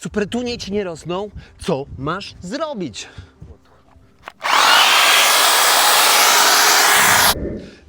Supertunie ci nie rosną, co masz zrobić?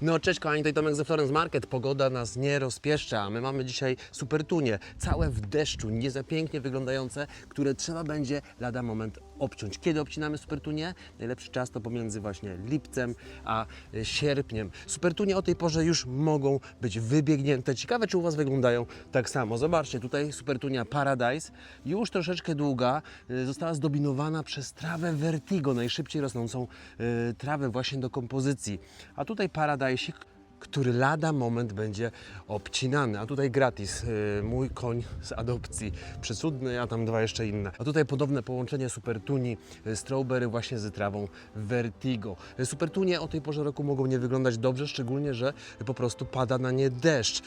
No cześć kochani, tutaj Tomek ze Florence Market. Pogoda nas nie rozpieszcza, my mamy dzisiaj supertunie, całe w deszczu, niezapięknie wyglądające, które trzeba będzie lada moment obciąć. Kiedy obcinamy supertunie? Najlepszy czas to pomiędzy właśnie lipcem a e, sierpniem. Supertunie o tej porze już mogą być wybiegnięte. Ciekawe, czy u Was wyglądają tak samo. Zobaczcie, tutaj supertunia Paradise, już troszeczkę długa, e, została zdobinowana przez trawę Vertigo, najszybciej rosnącą e, trawę właśnie do kompozycji. A tutaj Paradise, শিক্ষা który lada moment będzie obcinany. A tutaj gratis, y, mój koń z adopcji, przysudny, a tam dwa jeszcze inne. A tutaj podobne połączenie Supertuni y, Strawberry właśnie z trawą Vertigo. Y, Supertunie o tej porze roku mogą nie wyglądać dobrze, szczególnie, że po prostu pada na nie deszcz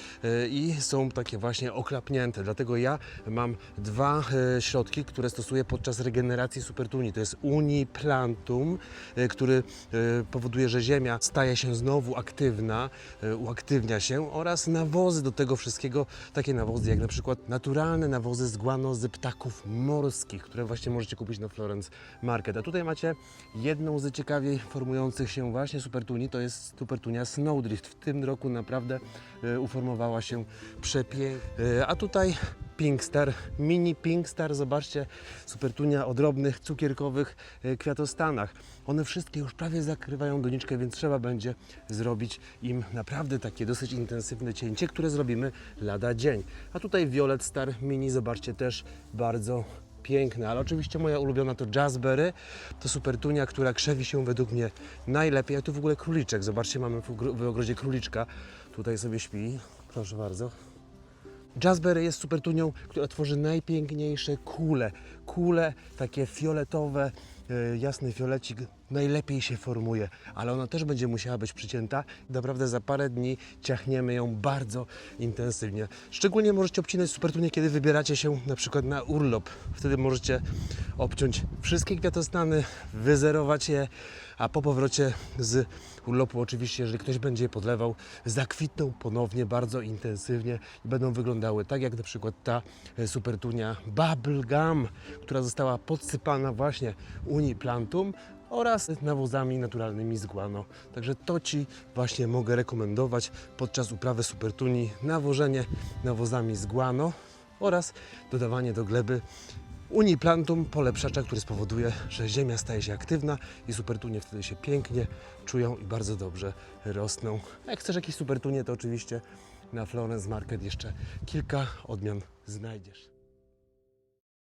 i są takie właśnie oklapnięte. Dlatego ja mam dwa środki, które stosuję podczas regeneracji Supertuni. To jest Uniplantum, który powoduje, że ziemia staje się znowu aktywna, uaktywnia się oraz nawozy do tego wszystkiego, takie nawozy jak na przykład naturalne nawozy z guano z ptaków morskich, które właśnie możecie kupić na Florence Market. A tutaj macie jedną z ciekawiej formujących się właśnie supertuni, to jest supertunia Snowdrift. W tym roku naprawdę y, uformowała się przepięknie. Y, A tutaj Pinkstar, mini Pinkstar, zobaczcie, supertunia o drobnych, cukierkowych e, kwiatostanach. One wszystkie już prawie zakrywają doniczkę, więc trzeba będzie zrobić im naprawdę takie dosyć intensywne cięcie, które zrobimy lada dzień. A tutaj Violet Star Mini, zobaczcie, też bardzo piękne, ale oczywiście moja ulubiona to Jazzberry, to supertunia, która krzewi się według mnie najlepiej, a tu w ogóle króliczek, zobaczcie, mamy w ogrodzie króliczka, tutaj sobie śpi, proszę bardzo. Jazzberry jest supertunią, która tworzy najpiękniejsze kule. Kule takie fioletowe, e, jasny fiolecik najlepiej się formuje, ale ona też będzie musiała być przycięta. Naprawdę za parę dni ciachniemy ją bardzo intensywnie. Szczególnie możecie obcinać supertunię, kiedy wybieracie się na przykład na urlop. Wtedy możecie obciąć wszystkie kwiatostany, wyzerować je, a po powrocie z urlopu oczywiście, jeżeli ktoś będzie je podlewał, zakwitną ponownie bardzo intensywnie i będą wyglądały tak jak na przykład ta e, supertunia Bubblegum, która została podsypana właśnie Uniplantum oraz nawozami naturalnymi z guano. Także to Ci właśnie mogę rekomendować podczas uprawy supertuni nawożenie nawozami z guano oraz dodawanie do gleby Uniplantum polepszacza, który spowoduje, że ziemia staje się aktywna i supertunie wtedy się pięknie czują i bardzo dobrze rosną. Jak chcesz jakieś supertunie, to oczywiście na Florence Market jeszcze kilka odmian znajdziesz.